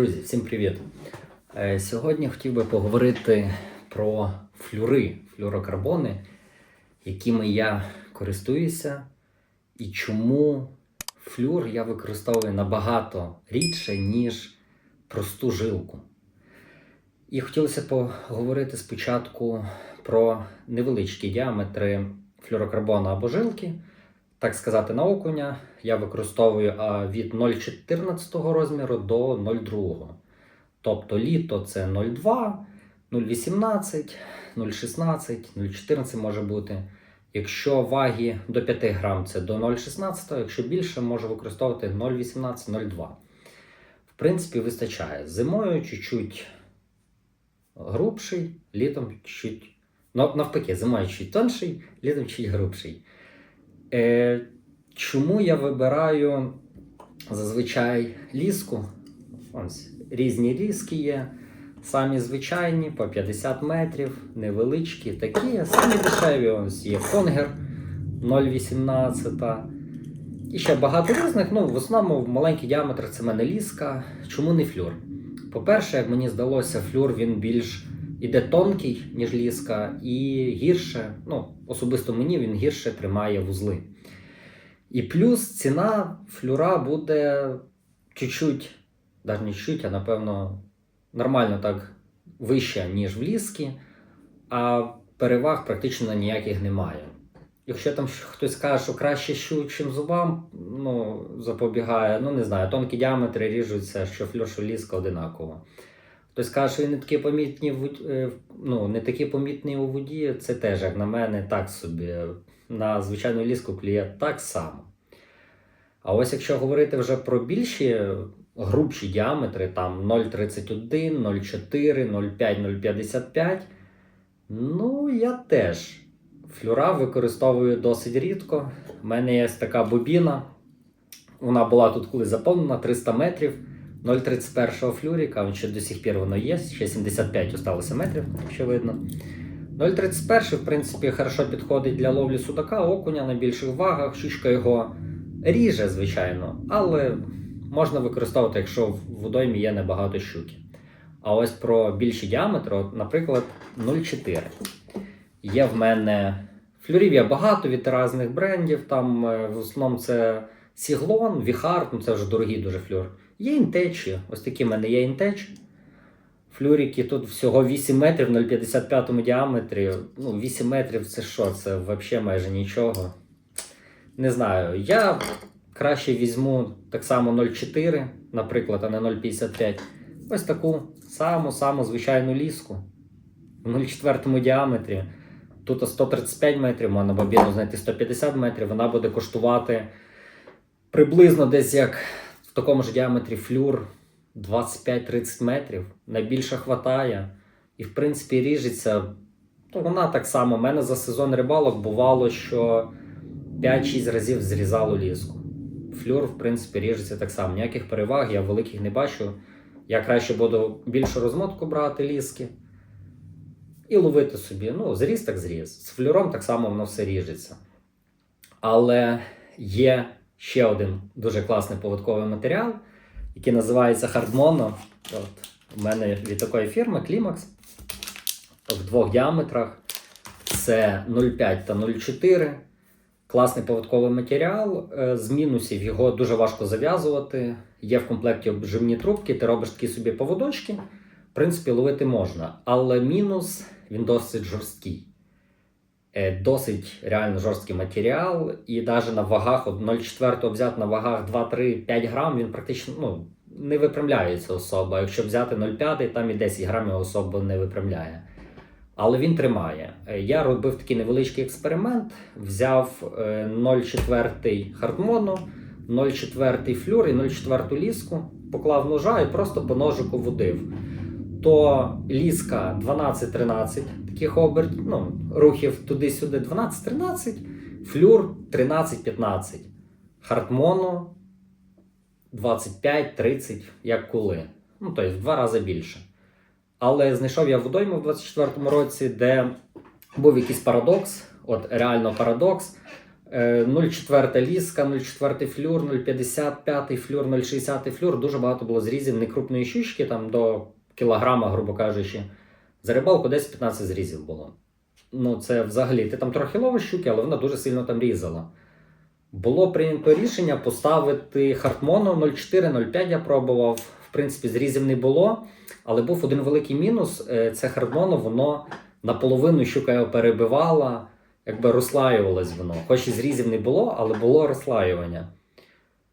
Друзі, всім привіт! Е, Сьогодні хотів би поговорити про флюри, флюрокарбони, якими я користуюся, і чому флюр я використовую набагато рідше, ніж просту жилку. І хотілося поговорити спочатку про невеличкі діаметри флюрокарбону або жилки. Так сказати, на окуня я використовую від 0,14 розміру до 0,2. Тобто літо це 0,2, 0,18, 0,16, 0,14 може бути. Якщо ваги до 5 грам, це до 0,16, якщо більше, можу використовувати 0,18, 0,2. В принципі, вистачає. Зимою чуть-чуть грубший, літом чуть. Ну, навпаки, зимою чуть тонший, літом чуть грубший. Е, Чому я вибираю зазвичай ліску? Ось різні ліски є. Самі звичайні, по 50 метрів, невеличкі, такі. Самі дешеві ось є конгер 0,18. І ще багато різних. Ну, в основному маленький діаметр це в мене ліска. Чому не флюр? По-перше, як мені здалося, флюр він більш іде тонкий, ніж ліска, і гірше, ну, особисто мені він гірше тримає вузли. І плюс ціна флюра буде чуть-чуть, навіть не чуть, а напевно, нормально так вища, ніж в ліски, а переваг практично ніяких немає. Якщо там хтось каже, що краще щу, чим зубам, ну, запобігає, ну не знаю, тонкі діаметри ріжуться, що флюр, що ліска одинаково. Хтось каже, що він не такі помітні в, е, ну, не такі помітні у воді, це теж, як на мене, так собі. На звичайну ліску кліє так само. А ось якщо говорити вже про більші грубші діаметри, там 0,31, 0,4, 0,5, 0,55, ну я теж флюра використовую досить рідко. У мене є така бобіна. Вона була тут колись заповнена 300 метрів. 0,31 флюріка, ще до сих пір воно є, ще 75 осталося метрів, якщо видно. 0,31, в принципі, хорошо підходить для ловлі судака, окуня на більших вагах, щучка його ріже, звичайно, але можна використовувати, якщо в водоймі є небагато щуки. А ось про більші діаметри, наприклад, 0,4. Є в мене флюрів є багато від різних брендів. Там е, в основному це Сіглон, Віхард, ну це вже дорогі дуже флюр. Є інтечі. Ось такі в мене є інтеч. Флюрики тут всього 8 метрів 0,55 діаметрі. Ну, 8 метрів це що? Це взагалі майже нічого. Не знаю. Я краще візьму так само 0,4, наприклад, а не 0,55. Ось таку саму-саму звичайну ліску. В 0,4 діаметрі. Тут 135 метрів, можна бобіну знайти 150 метрів, вона буде коштувати приблизно десь як в такому ж діаметрі флюр 25-30 метрів. Найбільше хватає. І, в принципі, ріжеться. Ну, вона так само. У мене за сезон рибалок бувало, що 5-6 разів зрізало ліску. Флюр, в принципі, ріжеться так само. Ніяких переваг, я великих не бачу. Я краще буду більшу розмотку брати ліски і ловити собі. Ну, зріз так зріз. З флюром так само воно все ріжеться. Але є ще один дуже класний поводковий матеріал, який називається Hardmono. От, У мене від такої фірми Climax в двох діаметрах. Це 0,5 та 0,4. Класний поводковий матеріал. Е, З мінусів його дуже важко зав'язувати. Є в комплекті обживні трубки, ти робиш такі собі поводочки. В принципі, ловити можна. Але мінус він досить жорсткий. Е, Досить реально жорсткий матеріал. І навіть на вагах от 0,4 взяти на вагах 2-3-5 грам, він практично ну, не випрямляється особа. Якщо взяти 0,5, там і 10 грамів особа не випрямляє. Але він тримає. Е, Я робив такий невеличкий експеримент, взяв е, 0,4 хардмону, 0,4 флюр і 0,4 ліску, поклав ножа і просто по ножику водив. То ліска 12-13 таких оберт, ну, рухів туди-сюди 12-13, флюр 13-15, хардмону 25-30, як кули. Ну, тобто в два рази більше. Але знайшов я водойму в 24-му році, де був якийсь парадокс, от реально парадокс. Е, 0,4 ліска, 0,4 флюр, 0,55 флюр, 0,60 флюр. Дуже багато було зрізів некрупної щучки, там до кілограма, грубо кажучи. За рибалку десь 15 зрізів було. Ну, це взагалі, ти там трохи ловиш щуки, але вона дуже сильно там різала. Було прийнято рішення поставити хартмону 0,4-0,5 я пробував. В принципі, зрізів не було, але був один великий мінус. Е, Це хартмоно, воно наполовину щука його перебивала, якби розслаювалось воно. Хоч і зрізів не було, але було розслаювання.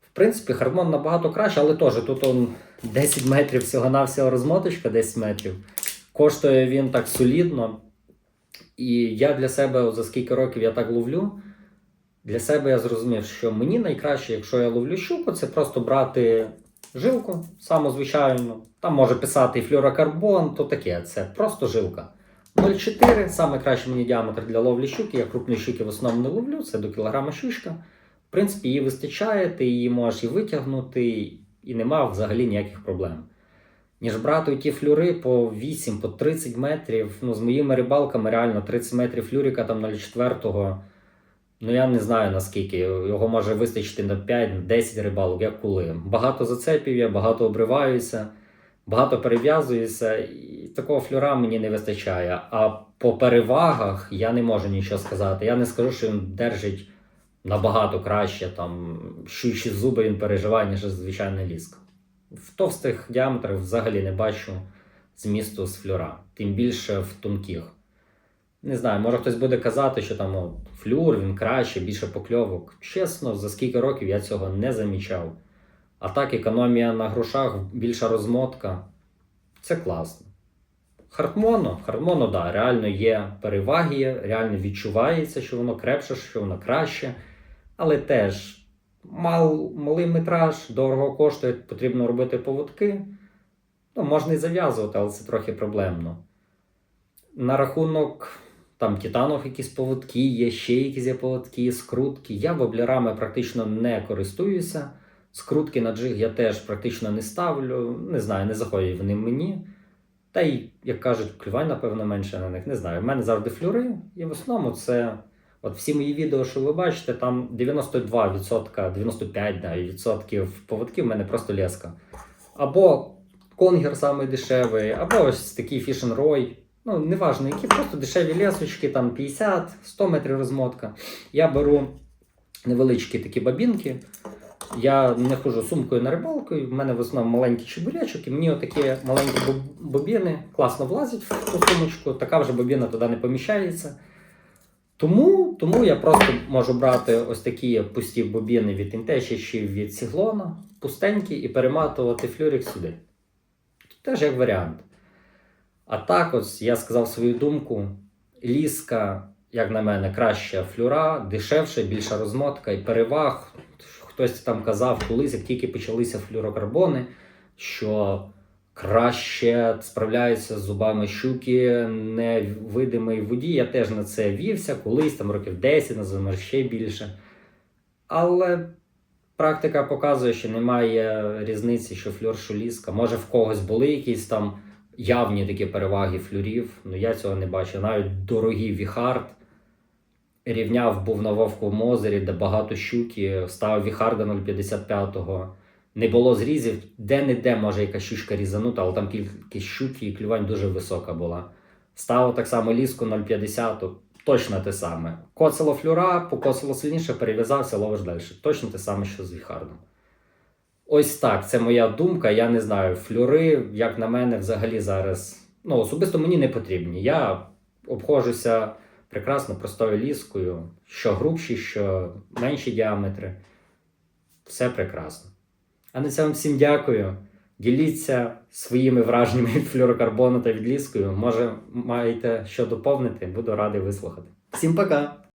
В принципі, хартмон набагато краще, але теж тут он 10 метрів всього-навсього розмоточка, 10 метрів. Коштує він так солідно. І я для себе, за скільки років я так ловлю, для себе я зрозумів, що мені найкраще, якщо я ловлю щуку, це просто брати жилку, саму звичайну. Там може писати і флюрокарбон, то таке, це просто жилка. 0,4 саме кращий мені діаметр для ловлі щуки. Я крупні щуки в основному не ловлю, це до кілограма щучка. В принципі, її вистачає, ти її можеш і витягнути, і нема взагалі ніяких проблем. Ніж брати ті флюри по 8, по 30 метрів. Ну, з моїми рибалками реально 30 метрів флюрика там 0,4. Ну я не знаю наскільки. Його може вистачити на 5-10 рибалок, як коли. Багато зацепів є, багато обриваюся, багато перев'язуюся, і такого флюра мені не вистачає. А по перевагах я не можу нічого сказати. Я не скажу, що він держить набагато краще, там щучі зуби він переживає, ніж звичайний ліск. В товстих діаметрах взагалі не бачу змісту з флюра, тим більше в тонких. Не знаю, може хтось буде казати, що там от, флюр, він краще, більше покльовок. Чесно, за скільки років я цього не замічав. А так, економія на грошах, більша розмотка. Це класно. Хартмоно, хартмоно, да, реально є переваги, реально відчувається, що воно крепше, що воно краще. Але теж мал, малий метраж, дорого коштує, потрібно робити поводки. Ну, можна і зав'язувати, але це трохи проблемно. На рахунок там титанов якісь поводки, є ще якісь є поводки, скрутки. Я воблерами практично не користуюся. Скрутки на джиг я теж практично не ставлю. Не знаю, не заходять вони мені. Та й, як кажуть, клювань, напевно, менше на них. Не знаю. У мене завжди флюри, і в основному це. От всі мої відео, що ви бачите, там 92%, 95% навіть відсотків поводків в мене просто леска. Або конгер самий дешевий, або ось такий фішен рой. Ну, неважно, які просто дешеві лесочки, там 50-100 метрів розмотка. Я беру невеличкі такі бабінки. Я не ходжу сумкою на рибалку, і в мене в основному маленький чебурячок, і мені отакі маленькі бобіни класно влазять в ту сумочку, така вже бобіна туди не поміщається. Тому, тому я просто можу брати ось такі пусті бобіни від інтеші чи від сіглона, пустенькі, і перематувати флюрик сюди. Теж як варіант. А так, ось я сказав свою думку. Ліска, як на мене, краща флюра, дешевше, більша розмотка і переваг. Хтось там казав колись, як тільки почалися флюрокарбони, що краще справляються з зубами щуки невидимої воді. Я теж на це вівся колись, там років 10, називаємо ще більше. Але практика показує, що немає різниці, що флюр, що. Може, в когось були якісь там явні такі переваги флюрів, але я цього не бачу. Навіть дорогий Віхард рівняв був на Вовковому озері, де багато щуки, ставив Віхарда 0,55-го. Не було зрізів, де-не-де може якась щучка різанута, але там кількість щуки і клювань дуже висока була. Ставив так само ліску 0,50, точно те саме. Коцало флюра, покоцало сильніше, перев'язався, ловиш далі. Точно те саме, що з Віхардом. Ось так, це моя думка. Я не знаю, флюри, як на мене, взагалі зараз. Ну, особисто мені не потрібні. Я обходжуся прекрасно простою ліскою, що грубші, що менші діаметри. Все прекрасно. А на цьому всім дякую. Діліться своїми враженнями від флюрокарбону та відліскою. Може, маєте що доповнити, буду радий вислухати. Всім пока!